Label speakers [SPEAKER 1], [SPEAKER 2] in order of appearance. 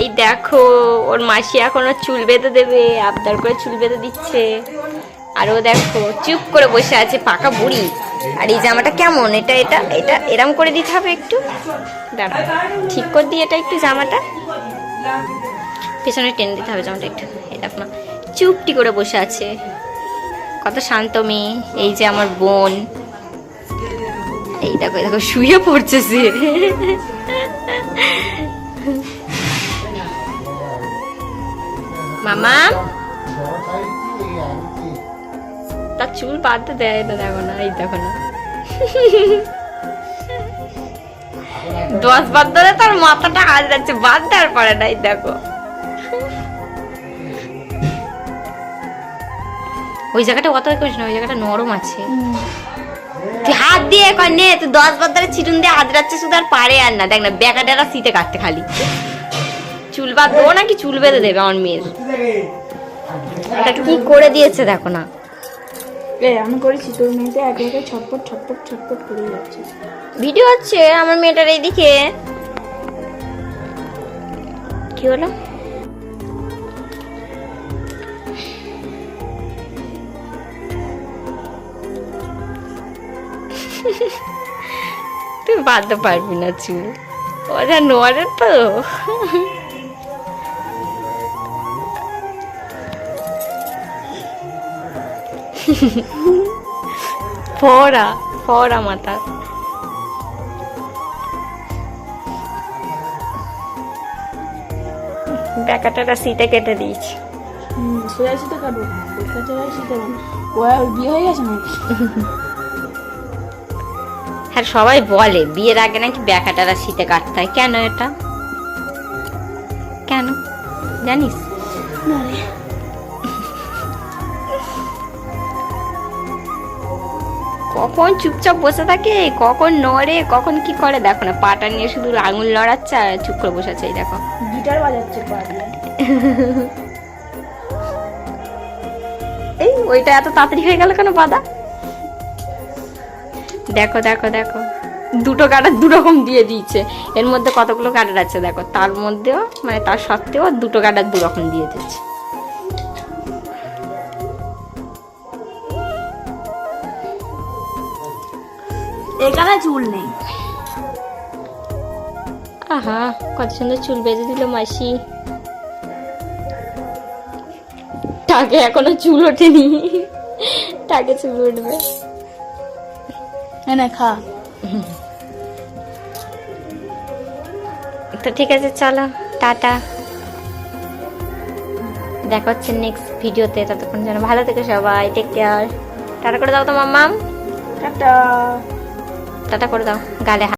[SPEAKER 1] এই দেখো, ওর মাসি এখন ওর চুল বেঁধে দেবে, আবদার করে চুল বেঁধে দিচ্ছে। আর ও দেখো, চুপ করে বসে আছে, পাকা বুড়ি। আর এই জামাটা কেমন? এটা এটা এটা এরম করে দিতে হবে একটু? দাঁড়া, ঠিক করে দিই এটা একটু জামাটা। পেছনে টেনে দিতে হবে জামাটা একটু। এই দেখো না চুপটি করে বসে আছে। কত শান্ত মেয়ে, এই যে আমার বোন। এই দেখো দেখো, শুয়ে পড়ছে সে। মামা? তার চুল বাঁধতে দেয় না, দেখো না, এই দেখো না। দশ বার ধরে তার মাথাটা হাত যাচ্ছে, বাঁধতে আর পারে না, এই দেখো। ওই জায়গাটা অত করিস না, ওই জায়গাটা নরম আছে। তুই হাত দিয়ে কর নে, তুই দশ বার ধরে ছিটুন দিয়ে হাত রাখছে শুধু আর পারে আর না। দেখ না বেকা ডেরা শীতে কাটতে খালি। চুল বাঁধবো নাকি চুল বেঁধে দেবে আমার মেয়ের? এটা কি করে দিয়েছে দেখো না।
[SPEAKER 2] আমি করেছি তোর মেয়েতে একে একে ছটপট ছটপট ছটপট করে যাচ্ছে।
[SPEAKER 1] ভিডিও হচ্ছে আমার মেয়েটার এইদিকে। কি হলো? তুই বাঁধতে পারবি না চুল। ওরা নোয়ারে তো। ফোরা ফোরা মাথা। ব্যাকাটাটা সিটে কেটে দিয়েছি।
[SPEAKER 2] সোজা শীতে কাটবো বিয়ে হয়ে গেছে নাকি?
[SPEAKER 1] হ্যাঁ সবাই বলে বিয়ের আগে নাকি ব্যাকাটারা শীতে কাটতে হয়। কেন এটা? কেন? জানিস?
[SPEAKER 2] না
[SPEAKER 1] কখন চুপচাপ বসে থাকে কখন নড়ে কখন কি করে? দেখো না পাটা নিয়ে শুধু আঙুল লড়াচ্ছে আর চুপ করে বসে আছে এই দেখো।
[SPEAKER 2] গিটার বাজাচ্ছে
[SPEAKER 1] এই ওইটা এত তাড়াতাড়ি হয়ে গেল কেন বাদা দেখো দেখো দেখো। দুটো কাটার দু রকম দিয়ে দিয়েছে। এর মধ্যে কতগুলো কাটার আছে দেখো তার মধ্যেও মানে তার সত্ত্বেও দুটো কাটার দু রকম দিয়ে দিচ্ছে।
[SPEAKER 2] এখানে চুল নেই।
[SPEAKER 1] আহা কত সুন্দর চুল বেঁধে দিল মাসি। টাকে এখনও চুল ওঠেনি। টাকে চুল উঠবে।
[SPEAKER 2] এনে খা।
[SPEAKER 1] তো ঠিক আছে চলো টাটা। দেখা হচ্ছে নেক্সট ভিডিওতে ততক্ষণ যেন ভালো থেকে সবাই টেক কেয়ার টাটা করে দাও তো মাম্মাম
[SPEAKER 2] টাটা।
[SPEAKER 1] টাটা করে দাও গালে